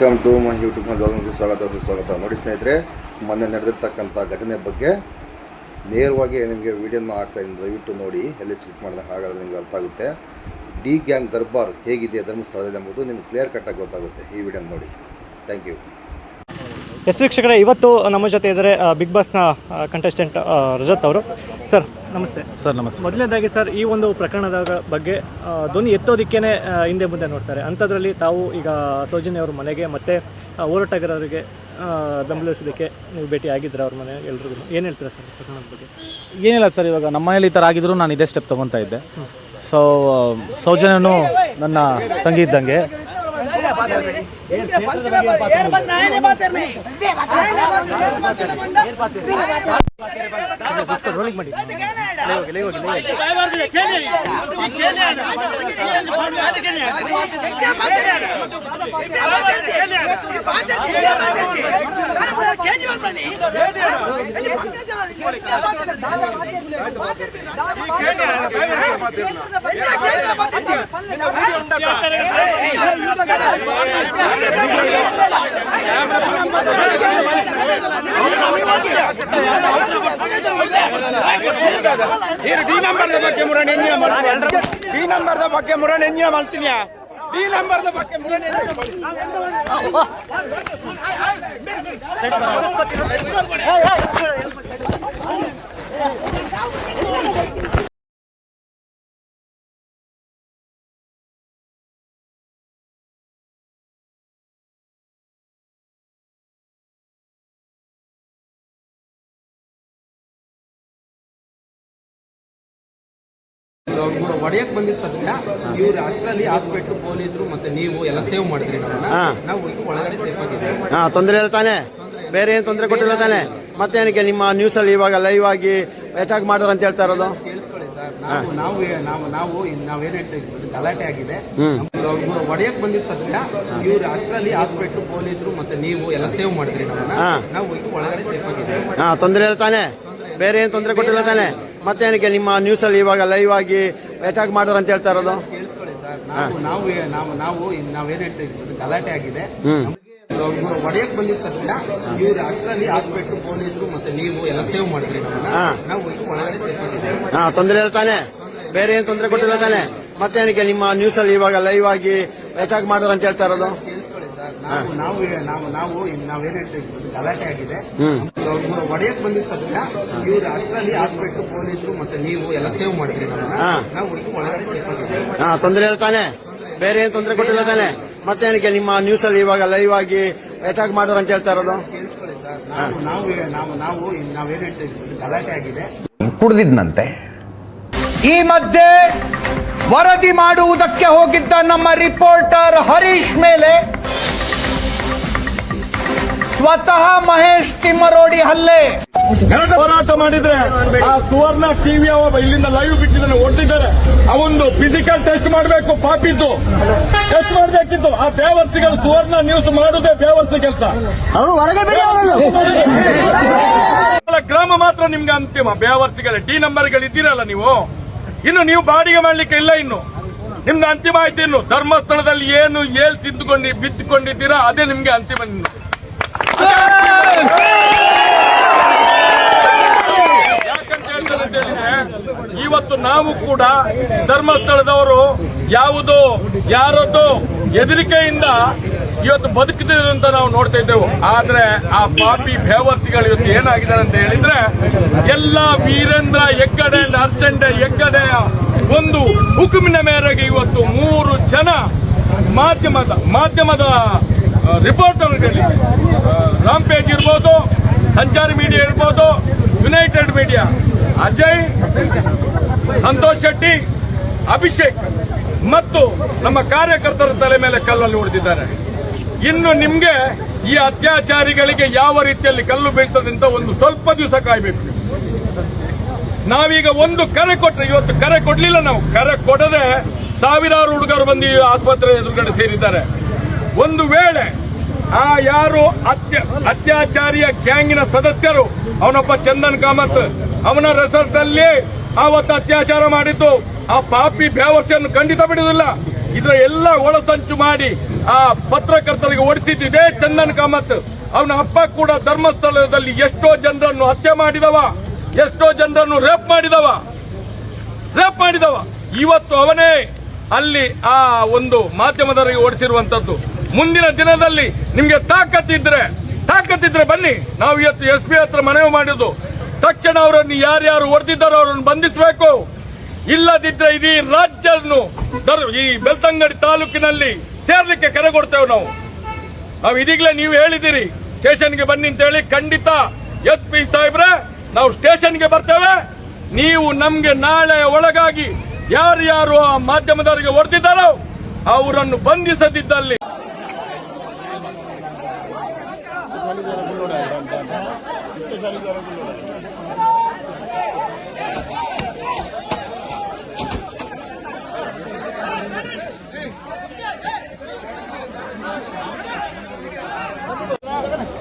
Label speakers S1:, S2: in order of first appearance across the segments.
S1: Welcome to my YouTube ಚಾನಲ್ಗೆ ಸ್ವಾಗತ ಸ್ವಾಗತ ನೋಡಿ ಸ್ನೇಹಿತರೆ, ಮೊನ್ನೆ ನಡೆದಿರ್ತಕ್ಕಂಥ ಘಟನೆ ಬಗ್ಗೆ ನೇರವಾಗಿ ನಿಮಗೆ ವೀಡಿಯೋನ ಹಾಕ್ತಾ ಇದ್ದೀನಿ. ದಯವಿಟ್ಟು ನೋಡಿ, ಎಲ್ಲಿ ಸ್ಕಿಪ್ ಮಾಡಿದಾಗ ಹಾಗಾದರೆ ನಿಮಗೆ ಅರ್ಥ ಆಗುತ್ತೆ. ಡಿ ಗ್ಯಾಂಗ್ ದರ್ಬಾರ್ ಹೇಗಿದೆ ಧರ್ಮಸ್ಥಳದಲ್ಲಿ ಎಂಬುದು ನಿಮ್ಗೆ ಕ್ಲಿಯರ್ ಕಟ್ಟಾಗಿ ಗೊತ್ತಾಗುತ್ತೆ. ಈ ವಿಡಿಯೋನ ನೋಡಿ. ಥ್ಯಾಂಕ್ ಯು
S2: ಎಸ್ ವೀಕ್ಷಕರೇ, ಇವತ್ತು ನಮ್ಮ ಜೊತೆ ಇದ್ದಾರೆ ಬಿಗ್ ಬಾಸ್ನ ಕಂಟೆಸ್ಟೆಂಟ್ ರಜತ್ ಅವರು. ಸರ್ ನಮಸ್ತೆ
S3: ಸರ್ ನಮಸ್ತೆ
S2: ಮೊದಲನೇದಾಗಿ ಸರ್ ಈ ಒಂದು ಪ್ರಕರಣದ ಬಗ್ಗೆ ಧ್ವನಿ ಎತ್ತೋದಿಕ್ಕೇನೆ ಹಿಂದೆ ಮುಂದೆ ನೋಡ್ತಾರೆ ಅಂಥದ್ರಲ್ಲಿ ತಾವು ಈಗ ಸೌಜನ್ಯ ಅವ್ರ ಮನೆಗೆ ಮತ್ತೆ ಹೋರಾಟಗಾರರಿಗೆ ಬೆಂಬಲಿಸೋದಕ್ಕೆ ನೀವು ಭೇಟಿ ಆಗಿದ್ದೀರಾ ಅವ್ರ ಮನೆ ಎಲ್ರಿಗೂ ಏನು ಹೇಳ್ತೀರಾ ಸರ್ ಪ್ರಕರಣದ ಬಗ್ಗೆ
S3: ಏನಿಲ್ಲ ಸರ್ ಇವಾಗ ನಮ್ಮ ಮನೇಲಿ ಈ ಥರ ಆಗಿದ್ರು ನಾನು ಇದೇ ಸ್ಟೆಪ್ ತೊಗೊತಾ ಇದ್ದೆ ಸೊ ಸೌಜನ್ಯನು ನನ್ನ ತಂಗಿ ಇದ್ದಂಗೆ
S2: ರೋಲಿಂಗ್ ಮಾಡಿ ಲೇ ಹೋಗಿ, ಲೇ ಹೋಗಿ, ಲೇ ಹೋಗಿ.
S4: ಏನು ಡಿ ನಂಬರ್ದ ಬಗ್ಗೆ ಮುರಣ ಎಂಜಿನ ಮಾಡ್ತೀನಿ ಡಿ ನಂಬರ್ದ ಬಗ್ಗೆ ಮುರಣ ಎಂಜಿನ ಮಾಡ್ತೀನಿ ಡಿ ನಂಬರ್ದ ಬಗ್ಗೆ ಮುರಣ ಎಂಜಿನ ಮಾಡ್ತೀನಿ
S5: ಒಡೆಯಕ್ ಬಂದಿದ್ ಸತ್ಯ ಇವ್ರು ಅಷ್ಟರಲ್ಲಿ ಹಾಸ್ಪಿಟ್ಲ್ ಪೊಲೀಸರು ಮತ್ತೆ ನೀವು ಎಲ್ಲ ಸೇವ್ ಮಾಡಿದ್ರಿ ನಮ್ಮನ್ನ. ನಾವು ಒಳಗಡೆ ಸೇಫ್ ಆಗಿದ್ದೀವಿ
S6: ಹಾ ತೊಂದರೆ ಇಲ್ಲ ತಾನೆ. ಬೇರೆ ಏನು ತೊಂದರೆ ಕೊಟ್ಟಿಲ್ಲ ತಾನೆ? ಮತ್ತೇನಕ್ಕೆ ನಿಮ್ಮ ನ್ಯೂಸಲ್ಲಿ ಇವಾಗ ಲೈವ್ ಆಗಿ ಅಟ್ಯಾಕ್ ಮಾಡೋರು ಅಂತ ಹೇಳ್ತಾ ಇರೋದು?
S5: ಕೇಳಿಸ್ಕೊಳ್ಳಿ ಸರ್. ನಾವು ನಾವು ನಾವು ನಾವು ನಾವೇನ್ ಹೇಳ್ತೀವಿ ಇದು ಗಲಾಟೆ ಆಗಿದೆ. ಒಡೆಯಕ್ ಬಂದಿದ್ ಸತ್ಯ ಇವ್ರು ಅಷ್ಟರಲ್ಲಿ ಹಾಸ್ಪಿಟ್ಲ್ ಪೊಲೀಸರು ಮತ್ತೆ ನೀವು ಎಲ್ಲ ಸೇವ್ ಮಾಡಿದ್ರಿ ನಮ್ಮನ್ನ. ನಾವು ಈಗ ಒಳಗಡೆ ಸೇಫ್ ಆಗಿದ್ದೀವಿ
S6: ಹಾ ತೊಂದರೆ ಇಲ್ಲ ತಾನೆ? ಬೇರೆ ಏನು ತೊಂದರೆ ಕೊಟ್ಟಿಲ್ಲ ತಾನೆ? ಮತ್ತೇನಕ್ಕೆ ನಿಮ್ಮ ನ್ಯೂಸ್ ಅಲ್ಲಿ ಇವಾಗ ಲೈವ್ ಆಗಿ ಅಟ್ಯಾಕ್ ಮಾಡೋರು ಅಂತ ಹೇಳ್ತಾ ಇರೋದು?
S5: ಕೇಳಿಸ್ಕೊಳ್ಳಿ ಸರ್. ನಾವು ನಾವು ನಾವು ನಾವು ನಾವೇನ್ ಹೇಳ್ತೀವಿ ಗಲಾಟೆ ಆಗಿದೆ. ಒಡೆಯಕ್ ಬಂದಿದ್ ಸತ್ಯ ಇವ್ರು ಅಷ್ಟರಲ್ಲಿ ಹಾಸ್ಪಿಟ್ಲ್ ಪೊಲೀಸರು ಮತ್ತೆ ನೀವು ಎಲ್ಲ ಸೇವ್ ಮಾಡಿದ್ರಿ ನಾವು ಒಳಗಡೆ ಸೇಫ್ ಆಗಿದ್ದೀವಿ
S6: ಹಾ ತೊಂದರೆ ತಾನೆ. ಬೇರೆ ಏನ್ ತೊಂದರೆ ಕೊಟ್ಟಿಲ್ಲ ತಾನೆ. ಮತ್ತೇನಕ್ಕೆ ನಿಮ್ಮ ನ್ಯೂಸ್ ಅಲ್ಲಿ ಇವಾಗ ಲೈವ್ ಆಗಿ ಅಟ್ಯಾಕ್ ಮಾಡೋರು ಅಂತ ಹೇಳ್ತಾ ಇರೋದು?
S5: ನಾವು ನಾವು ನಾವು ನಾವು ನಾವೇನ್ ಹೇಳ್ತೀವಿ ಗಲಾಟೆ ಆಗಿದೆ. ಒಡೆಯಕ್ ಬಂದಿದ್ ಸತ್ಯ ಇವ್ರು ಅಷ್ಟರಲ್ಲಿ ಹಾಸ್ಪಿಟ್ಲ್ ಪೊಲೀಸರು ಮತ್ತೆ ನೀವು ಎಲ್ಲ ಸೇವ್ ಮಾಡಿದ್ರಿ ನಾವು ಒಳಗಡೆ ಸೇಫ್ ಆಗಿದ್ದೀವಿ
S6: ಹಾ ತೊಂದರೆ ಹೇಳ್ತಾನೆ ತಾನೆ. ಬೇರೆ ಏನ್ ತೊಂದರೆ ಕೊಟ್ಟಿಲ್ಲ ತಾನೆ. ಮತ್ತೇನಕ್ಕೆ ನಿಮ್ಮ ನ್ಯೂಸಲ್ಲಿ ಇವಾಗ ಲೈವ್ ಆಗಿ ಅಟ್ಯಾಕ್ ಮಾಡೋರು ಅಂತ ಹೇಳ್ತಾ ಇರೋದು?
S5: ಕೇಳಿಸ್ಕೊಳ್ಳಿ ನಾವು ನಾವು ನಾವು ನಾವು ನಾವೇನ್ ಹೇಳ್ತೀವಿ ಗಲಾಟೆ ಆಗಿದೆ.
S4: ಕುಡಿದಿದ್ನಂತೆ. ಈ ಮಧ್ಯೆ ವರದಿ ಮಾಡುವುದಕ್ಕೆ ಹೋಗಿದ್ದ ನಮ್ಮ ರಿಪೋರ್ಟರ್ ಹರೀಶ್ ಮೇಲೆ ಸ್ವತಃ ಮಹೇಶ್ ತಿಮ್ಮರೋಡಿ ಹಲ್ಲೆ.
S7: ಹೋರಾಟ ಮಾಡಿದ್ರೆ ಆ ಸುವರ್ಣ ಟಿವಿ ಅವ ಇಲ್ಲಿಂದ ಲೈವ್ ಬಿಟ್ಟಿದ್ದಾನೆ ಹೊರಟಿದ್ದಾರೆ ಅವೊಂದು ಫಿಸಿಕಲ್ ಟೆಸ್ಟ್ ಮಾಡಬೇಕು ಪಾಪಿದ್ದು. ಟೆಸ್ಟ್ ಮಾಡಬೇಕಿತ್ತು. ಆ ಬೇವರ್ಸಿಗಳು ಸುವರ್ಣ ನ್ಯೂಸ್ ಮಾಡುದೇ ಬೇವರ್ಸಿ ಕೆಲಸ. ಗ್ರಾಮ ಮಾತ್ರ ನಿಮ್ಗೆ ಅಂತಿಮ. ಬೇವರ್ಸಿಗಳ ಡಿ ನಂಬರ್ಗಳು ಇದ್ದೀರಲ್ಲ ನೀವು? ಇನ್ನು ನೀವು ಬಾಡಿಗೆ ಮಾಡ್ಲಿಕ್ಕೆ ಇಲ್ಲ ಇನ್ನು. ನಿಮ್ದು ಅಂತಿಮ ಆಯ್ತು ಇನ್ನು. ಧರ್ಮಸ್ಥಳದಲ್ಲಿ ಏನು ಏಲ್ ತಿಂದುಕೊಂಡು ಬಿದ್ದುಕೊಂಡಿದ್ದೀರಾ ಅದೇ ನಿಮ್ಗೆ ಅಂತಿಮ ಇನ್ನು. ಯಾಕಂತ ಹೇಳ್ತಾರೆ ಅಂತ ಹೇಳಿದ್ರೆ ಇವತ್ತು ನಾವು ಕೂಡ ಧರ್ಮಸ್ಥಳದವರು ಯಾವುದೋ, ಯಾರದ್ದು ಹೆದರಿಕೆಯಿಂದ ಇವತ್ತು ಬದುಕಿದ್ರು ಅಂತ ನಾವು ನೋಡ್ತಾ ಇದ್ದೆವು. ಆದ್ರೆ ಆ ಪಾಪಿ ಬೇವರ್ಸಿಗಳು ಇವತ್ತು ಏನಾಗಿದ್ದಾರೆ ಅಂತ ಹೇಳಿದ್ರೆ, ಎಲ್ಲ ವೀರೇಂದ್ರ ಹೆಗ್ಗಡೆ ನರ್ಸಂಡೆ ಎಕ್ಕಡೆ ಒಂದು ಹುಕುಮಿನ ಮೇರೆಗೆ ಇವತ್ತು ಮೂರು ಜನ ಮಾಧ್ಯಮದ ಮಾಧ್ಯಮದ ರಿಪೋರ್ಟರ್ಗಳಲ್ಲಿ ಪೇಜ್ ಇರ್ಬೋದು, ಸಂಚಾರಿ ಮೀಡಿಯಾ ಇರ್ಬೋದು ಯುನೈಟೆಡ್ ಮೀಡಿಯಾ ಅಜಯ್, ಸಂತೋಷ್ ಶೆಟ್ಟಿ, ಅಭಿಷೇಕ್ ಮತ್ತು ನಮ್ಮ ಕಾರ್ಯಕರ್ತರ ತಲೆ ಮೇಲೆ ಕಲ್ಲಲ್ಲಿ ಹೊಡೆದಿದ್ದಾರೆ. ಇನ್ನು ನಿಮ್ಗೆ ಈ ಅತ್ಯಾಚಾರಿಗಳಿಗೆ ಯಾವ ರೀತಿಯಲ್ಲಿ ಕಲ್ಲು ಬೀಳ್ತದೆ ಅಂತ ಒಂದು ಸ್ವಲ್ಪ ದಿವಸ ಕಾಯ್ಬೇಕು. ನಾವೀಗ ಒಂದು ಕರೆ ಕೊಟ್ಟರೆ ಇವತ್ತು ಕರೆ ಕೊಡ್ಲಿಲ್ಲ ನಾವು. ಕರೆ ಕೊಡದೆ ಸಾವಿರಾರು ಹುಡುಗರು ಬಂದು ಆಸ್ಪತ್ರೆ ಎದುರುಗಡೆ ಸೇರಿದ್ದಾರೆ. ಒಂದು ವೇಳೆ ಆ ಯಾರು ಅತ್ಯ ಅತ್ಯಾಚಾರಿಯ ಗ್ಯಾಂಗಿನ ಸದಸ್ಯರು? ಅವನೊಬ್ಬ ಚಂದನ್ ಕಾಮತ್. ಅವನ ರೆಸಾರ್ಟ್ ಅಲ್ಲಿ ಆವತ್ತು ಅತ್ಯಾಚಾರ ಮಾಡಿದ್ದು. ಆ ಪಾಪಿ ಬೇವರ್ಸಿಯನ್ನು ಖಂಡಿತ ಬಿಡುವುದಿಲ್ಲ. ಇದರ ಎಲ್ಲ ಒಳಸಂಚು ಮಾಡಿ ಆ ಪತ್ರಕರ್ತರಿಗೆ ಓಡಿಸಿದ್ದಿದೆ ಚಂದನ್ ಕಾಮತ್. ಅವನ ಅಪ್ಪ ಕೂಡ ಧರ್ಮಸ್ಥಳದಲ್ಲಿ ಎಷ್ಟೋ ಜನರನ್ನು ಹತ್ಯೆ ಮಾಡಿದವ. ಎಷ್ಟೋ ಜನರನ್ನು ರೇಪ್ ಮಾಡಿದವ. ರೇಪ್ ಮಾಡಿದವ. ಇವತ್ತು ಅವನೇ ಅಲ್ಲಿ ಆ ಒಂದು ಮಾಧ್ಯಮದವರಿಗೆ ಓಡಿಸಿರುವಂತದ್ದು ಮುಂದಿನ ದಿನದಲ್ಲಿ ನಿಮ್ಗೆ ತಾಕತ್ತಿದ್ರೆ ತಾಕತ್ತಿದ್ರೆ ಬನ್ನಿ. ನಾವು ಇವತ್ತು ಎಸ್ ಪಿ ಹತ್ರ ಮನವಿ ಮಾಡಿದ್ದು, ತಕ್ಷಣ ಅವರನ್ನು ಯಾರ್ಯಾರು ಹೊಡೆದಿದ್ದಾರೋ ಅವರನ್ನು ಬಂಧಿಸಬೇಕು. ಇಲ್ಲದಿದ್ರೆ ಇಡೀ ದರ್- ಈ ಬೆಳ್ತಂಗಡಿ ತಾಲೂಕಿನಲ್ಲಿ ಸೇರ್ಲಿಕ್ಕೆ ಕರೆ ಕೊಡ್ತೇವೆ ನಾವು. ನಾವು ಇದೀಗಲೇ ನೀವು ಹೇಳಿದಿರಿ ಸ್ಟೇಷನ್ಗೆ ಬನ್ನಿ ಅಂತ ಹೇಳಿ ಖಂಡಿತ ಎಸ್ ಪಿ ಸಾಹೇಬ್ರೆ, ನಾವು ಸ್ಟೇಷನ್ಗೆ ಬರ್ತೇವೆ. ನೀವು ನಮ್ಗೆ ನಾಳೆ ಒಳಗಾಗಿ ಯಾರ್ಯಾರು ಆ ಮಾಧ್ಯಮದವರಿಗೆ ಹೊಡೆದಿದ್ದಾರೋ ಅವರನ್ನು ಬಂಧಿಸದಿದ್ದಲ್ಲಿ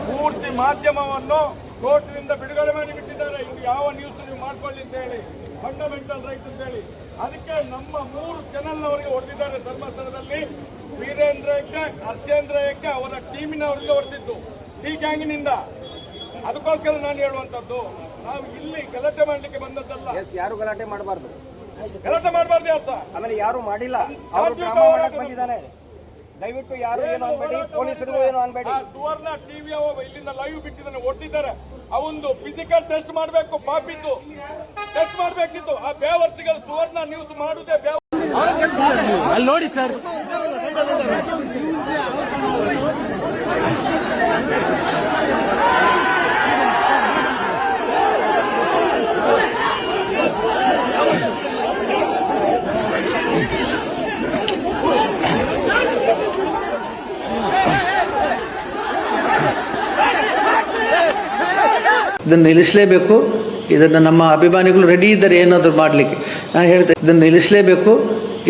S7: ಪೂರ್ತಿ ಮಾಧ್ಯಮವನ್ನು ಕೋರ್ಟ್ನಿಂದ ಬಿಡುಗಡೆ ಮಾಡಿ ಬಿಟ್ಟಿದ್ದಾರೆ. ಇದು ಯಾವ ನ್ಯೂಸ್ ನೀವು ಮಾಡ್ಕೊಳ್ಳಿ ಅಂತ ಹೇಳಿ ಫಂಡಮೆಂಟಲ್ ರೈಟ್ ಅಂತ ಹೇಳಿ. ಅದಕ್ಕೆ ನಮ್ಮ ಮೂರು ಚಾನಲ್ ಅವರಿಗೆ ಹೊಡೆದಿದ್ದಾರೆ ಧರ್ಮಸ್ಥಳದಲ್ಲಿ. ವೀರೇಂದ್ರ ಹೆಗ್ಡೆ, ಹರ್ಷೇಂದ್ರ ಅವರ ಟೀಮಿನವರಿಗೆ ಹೊಡೆದಿದ್ದು. ಡಿ ಗ್ಯಾಂಗಿನಿಂದ. ಅದಕ್ಕೋಸ್ಕರ ನಾನು ಹೇಳುವಂತದ್ದು ನಾವು ಇಲ್ಲಿ ಗಲಾಟೆ ಮಾಡಲಿಕ್ಕೆ ಬಂದದ್ದಲ್ಲ.
S8: ಯಾರು ಗಲಾಟೆ ಮಾಡಬಾರ್ದು?
S7: ಗಲಾಟೆ ಮಾಡಬಾರ್ದು ಅಂತ
S8: ಆಮೇಲೆ ಯಾರು ಮಾಡಿಲ್ಲ? ಬಂದಿದ್ದಾನೆ ದಯವಿಟ್ಟು ಯಾರು ಏನು ಅನ್ಬೇಡಿ ಪೊಲೀಸರು ಏನು ಅನ್ಬೇಡಿ.
S7: ಆ ಸುವರ್ಣ ಟಿವಿ ಇಲ್ಲಿಂದ ಲೈವ್ ಬಿಟ್ಟಿದ್ದಾನೆ ಹೊಡೆದಿದ್ದಾರೆ ಅವಂದು ಫಿಸಿಕಲ್ ಟೆಸ್ಟ್ ಮಾಡಬೇಕು ಪಾಪಿದ್ದು. ಟೆಸ್ಟ್ ಮಾಡಬೇಕಿತ್ತು. ಆ ಬೇವರ್ಸಿಗಳು ಸುವರ್ಣ ನ್ಯೂಸ್ ಮಾಡುದೇ ಬೇವ
S2: ಅಲ್ಲಿ ನೋಡಿ ಸರ್.
S9: ಇದನ್ನು ನಿಲ್ಲಿಸಲೇಬೇಕು. ಇದನ್ನು ನಮ್ಮ ಅಭಿಮಾನಿಗಳು ರೆಡಿ ಇದ್ದಾರೆ ಏನಾದರೂ ಮಾಡಲಿಕ್ಕೆ. ನಾನು ಹೇಳ್ತೇನೆ, ಇದನ್ನು ನಿಲ್ಲಿಸಲೇಬೇಕು.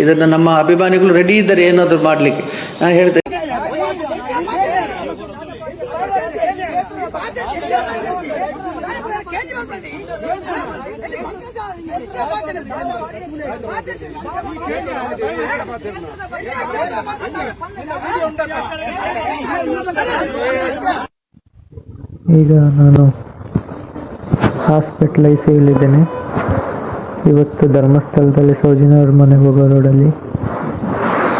S9: ಇದನ್ನು ನಮ್ಮ ಅಭಿಮಾನಿಗಳು ರೆಡಿ ಇದ್ದಾರೆ ಏನಾದರೂ ಮಾಡಲಿಕ್ಕೆ. ನಾನು ಹೇಳ್ತೆ
S10: ಈಗ ನಾನು ಹಾಸ್ಪಿಟ್ಲ್ ಐ ಇವತ್ತು ಧರ್ಮಸ್ಥಳದಲ್ಲಿ ಸೌಜನ್ಯವ್ರ ಮನೆಗೆ ಹೋಗೋ ರೋಡಲ್ಲಿ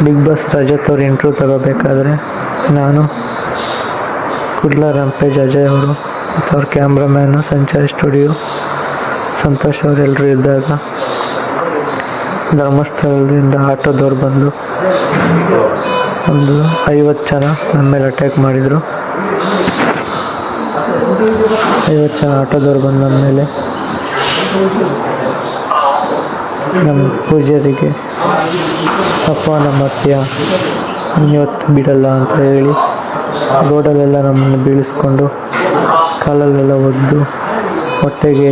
S10: ಬಿಗ್ ಬಾಸ್ ರಜತ್ ಅವ್ರ ಇಂಟ್ರ್ಯೂ ತಗೋಬೇಕಾದ್ರೆ ನಾನು ಕುಡ್ಲ ರಂಪೇಜ್ ಅಜಯ್ ಅವರು ಮತ್ತು ಅವ್ರ ಕ್ಯಾಮ್ರಾಮ್ಯಾನು ಸಂಚಾರಿ ಸ್ಟುಡಿಯೋ ಸಂತೋಷ್ ಅವರೆಲ್ಲರೂ ಇದ್ದಾಗ ಧರ್ಮಸ್ಥಳದಿಂದ ಆಟೋದವ್ರು ಬಂದು ಒಂದು ಐವತ್ತು ಜನ ನಮ್ಮ ಮೇಲೆ ಅಟ್ಯಾಕ್ ಮಾಡಿದರು. ಐವತ್ತು ಜನ ಆಟೋದವ್ರು ಬಂದ ಮೇಲೆ ನಮ್ಮ ಪೂಜಾರಿಗೆ ನಮ್ಮ ಮಾಡ್ತೀಯ ಇವತ್ತು ಬಿಡಲ್ಲ ಅಂತ ಹೇಳಿ ರೋಡಲ್ಲೆಲ್ಲ ನಮ್ಮನ್ನು ಬೀಳಿಸ್ಕೊಂಡು ಕಾಲಲ್ಲೆಲ್ಲ ಒದ್ದು, ಹೊಟ್ಟೆಗೆ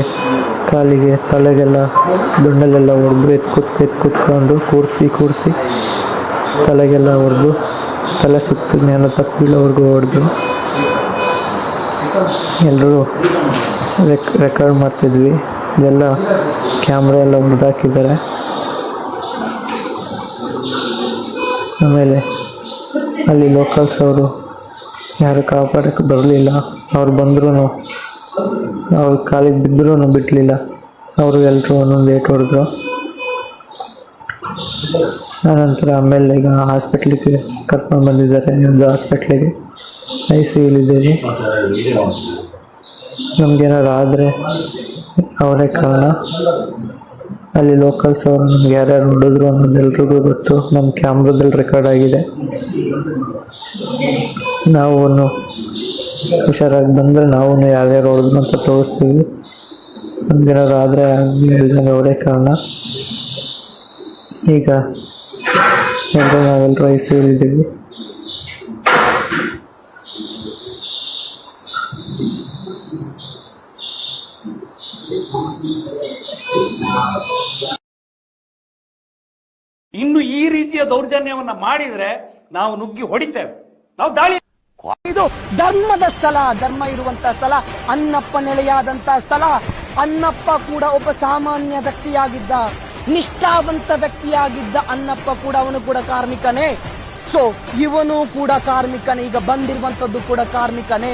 S10: ಕಾಲಿಗೆ ತಲೆಗೆಲ್ಲ ದುಂಡಲ್ಲೆಲ್ಲ ಹೊಡೆದು ಎತ್ ಕುತ್ ಎತ್ ಕುತ್ಕೊಂಡು ಕೂರಿಸಿ ಕೂರಿಸಿ ತಲೆಗೆಲ್ಲ ಹೊಡೆದು ತಲೆ ಸುತ್ತ ಜ್ಞಾನ ತಪ್ಪಿಲ್ಲವ್ರಿಗೂ ಹೊಡೆದು ಎಲ್ಲರೂ ರೆಕ್, ರೆಕಾರ್ಡ್ ಮಾಡ್ತಿದ್ವಿ. ಇದೆಲ್ಲ ಕ್ಯಾಮ್ರಾ ಎಲ್ಲ ಹೊಡೆದಾಕಿದ್ದಾರೆ ಆಮೇಲೆ ಅಲ್ಲಿ ಲೋಕಲ್ಸ್ ಅವರು ಯಾರು ಕಾಪಾಡಕ್ಕೆ ಬರಲಿಲ್ಲ. ಅವ್ರು ಬಂದ್ರೂ ಅವ್ರ ಕಾಲಿಗೆ ಬಿದ್ದರೂ ಬಿಡಲಿಲ್ಲ ಅವರು ಎಲ್ಲರೂ ಒಂದೊಂದು ಏಟ್ ಹೊಡೆದ್ರು. ಆನಂತರ ಆಮೇಲೆ ಈಗ ಹಾಸ್ಪಿಟ್ಲಿಗೆ ಕರ್ಕೊಂಡು ಬಂದಿದ್ದಾರೆ. ಒಂದು ಹಾಸ್ಪಿಟ್ಲಿಗೆ. ಐ ಸಿ ಯುಲಿದ್ದೀವಿ ನಮಗೇನಾದ್ರು ಆದರೆ ಅವರೇ ಕಾರಣ. ಅಲ್ಲಿ ಲೋಕಲ್ಸ್ ಅವರು ನಮ್ಗೆ ಯಾರ್ಯಾರು ನೋಡಿದ್ರು ಅನ್ನೋದು ಎಲ್ರಿಗೂ ಗೊತ್ತು. ನಮ್ಮ ಕ್ಯಾಮ್ರದಲ್ಲಿ ರೆಕಾರ್ಡ್ ಆಗಿದೆ. ನಾವು ಹುಷಾರಾಗಿ ಬಂದರೆ ನಾವು ಯಾರ್ಯಾರು ಹೊಡೆದ್ರು ಅಂತ ತೋರಿಸ್ತೀವಿ. ನಮ್ಗೇನಾದ್ರು ಆದರೆ ಹೇಳ್ದಂಗೆ ಅವರೇ ಕಾರಣ. ಈಗ ಎಲ್ಲರೂ ನಾವೆಲ್ಲರೂ ಐ
S11: ಇನ್ನು ಈ ರೀತಿಯ ದೌರ್ಜನ್ಯವನ್ನ ಮಾಡಿದ್ರೆ ನಾವು ನುಗ್ಗಿ ಹೊಡಿತೇವೆ. ನಾವು ದಾಳಿ
S8: ಇದು ಧರ್ಮದ ಸ್ಥಳ, ಧರ್ಮ ಇರುವಂತ ಸ್ಥಳ ಅನ್ನಪ್ಪ ನೆಲೆಯಾದಂತ ಸ್ಥಳ. ಅನ್ನಪ್ಪ ಕೂಡ ಒಬ್ಬ ಸಾಮಾನ್ಯ ವ್ಯಕ್ತಿಯಾಗಿದ್ದ,
S12: ನಿಷ್ಠಾವಂತ ವ್ಯಕ್ತಿಯಾಗಿದ್ದ ಅನ್ನಪ್ಪ ಕೂಡ ಅವನು ಕೂಡ ಕಾರ್ಮಿಕನೇ. ಸೊ ಇವನು ಕೂಡ ಕಾರ್ಮಿಕನೇ, ಈಗ ಬಂದಿರುವಂತದ್ದು ಕೂಡ ಕಾರ್ಮಿಕನೇ.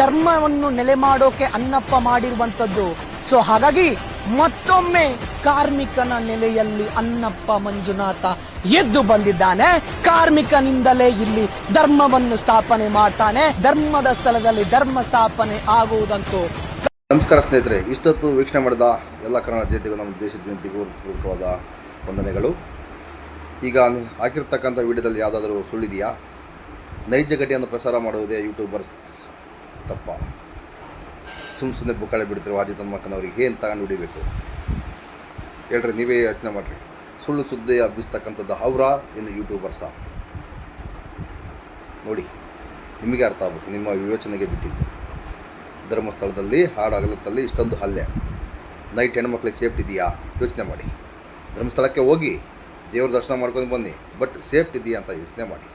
S12: ಧರ್ಮವನ್ನು ನೆಲೆ ಮಾಡೋಕೆ ಅನ್ನಪ್ಪ ಮಾಡಿರುವಂತದ್ದು ಸೊ ಹಾಗಾಗಿ ಮತ್ತೊಮ್ಮೆ ಕಾರ್ಮಿಕನ ನೆಲೆಯಲ್ಲಿ ಅನ್ನಪ್ಪ ಮಂಜುನಾಥ ಎದ್ದು ಬಂದಿದ್ದಾನೆ. ಕಾರ್ಮಿಕನಿಂದಲೇ ಇಲ್ಲಿ ಧರ್ಮವನ್ನು ಸ್ಥಾಪನೆ ಮಾಡ್ತಾನೆ. ಧರ್ಮದ ಸ್ಥಳದಲ್ಲಿ ಧರ್ಮ ಸ್ಥಾಪನೆ ಆಗುವುದಂತೂ
S1: ನಮಸ್ಕಾರ ಸ್ನೇಹಿತರೆ, ಇಷ್ಟೊತ್ತು ವೀಕ್ಷಣೆ ಮಾಡಿದ ಎಲ್ಲ ಕನ್ನಡ ಜನತೆಗೂ, ನಮ್ಮ ದೇಶದ ಜನತೆಗೂ ಪೂರ್ವಕವಾದ ವಂದನೆಗಳು. ಈಗ ಹಾಕಿರ್ತಕ್ಕಂಥ ವಿಡಿಯೋದಲ್ಲಿ ಯಾವುದಾದ್ರೂ ಸುಳ್ಳಿದೆಯಾ? ನೈಜ ಘಟನೆಯನ್ನು ಪ್ರಸಾರ ಮಾಡುವುದೇ ಯೂಟ್ಯೂಬರ್ಸ್ ತಪ್ಪ. ಸುಮ್ಮ ಸುಮ್ಮನೆ ಬುಕ್ಕಳೆ ಬಿಡ್ತಿರೋ ವಾಜಿ ತಮ್ಮಕ್ಕನವ್ರಿಗೆ ಏನು ತಗೊಂಡು ಹಿಡಿಬೇಕು? ಹೇಳ್ರಿ, ನೀವೇ ಯೋಚನೆ ಮಾಡಿರಿ. ಸುಳ್ಳು ಸುದ್ದಿ ಹಬ್ಬಿಸ್ತಕ್ಕಂಥದ್ದು ಅವ್ರ ಇನ್ನು ಯೂಟ್ಯೂಬರ್ಸ ನೋಡಿ, ನಿಮಗೆ ಅರ್ಥ ಆಗ್ಬೇಕು. ನಿಮ್ಮ ವಿವೇಚನೆಗೆ ಬಿಟ್ಟಿದ್ದು. ಧರ್ಮಸ್ಥಳದಲ್ಲಿ, ಹಾಡು ಅಗಲತ್ತಲ್ಲಿ ಇಷ್ಟೊಂದು ಹಲ್ಲೆ. ನೈಟ್ ಹೆಣ್ಮಕ್ಳಿಗೆ ಸೇಫ್ಟಿ ಇದೆಯಾ? ಯೋಚನೆ ಮಾಡಿ. ಧರ್ಮಸ್ಥಳಕ್ಕೆ ಹೋಗಿ ದೇವ್ರ ದರ್ಶನ ಮಾಡ್ಕೊಂಡು ಬನ್ನಿ. ಬಟ್ ಸೇಫ್ಟಿ ಇದೆಯಾ ಅಂತ ಯೋಚನೆ ಮಾಡಿ.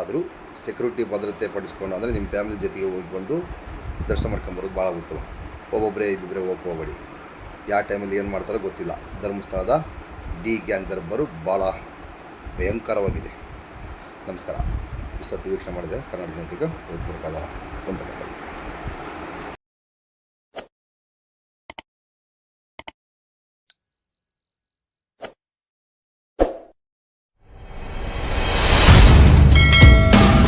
S1: ಆದರೂ ಸೆಕ್ಯೂರಿಟಿ ಭದ್ರತೆ ಪಡಿಸ್ಕೊಂಡು ಅಂದರೆ ನಿಮ್ಮ ಫ್ಯಾಮಿಲಿ ಜೊತೆಗೆ ಹೋಗಿ ಬಂದು ದರ್ಶನ ಮಾಡ್ಕೊಂಬರೋದು ಭಾಳ ಉತ್ತಮ. ಒಬ್ಬೊಬ್ಬರೇ ಇಬ್ಬಿಬ್ಬರೇ ಹೋಗಕ್ಕೆ ಹೋಗಬೇಡಿ. ಯಾವ ಟೈಮಲ್ಲಿ ಏನು ಮಾಡ್ತಾರೋ ಗೊತ್ತಿಲ್ಲ. ಧರ್ಮಸ್ಥಳದ ಡಿ ಗ್ಯಾಂಗ್ ದರ್ಬರು ಭಾಳ ಭಯಂಕರವಾಗಿದೆ. ನಮಸ್ಕಾರ. ಇಷ್ಟೊತ್ತು ವೀಕ್ಷಣೆ ಮಾಡಿದೆ ಕನ್ನಡ ಜನತೆಗೆ. ಹೃತ್ಪೂರ್ವಕವಾದ ವಂದನೆಗಳು.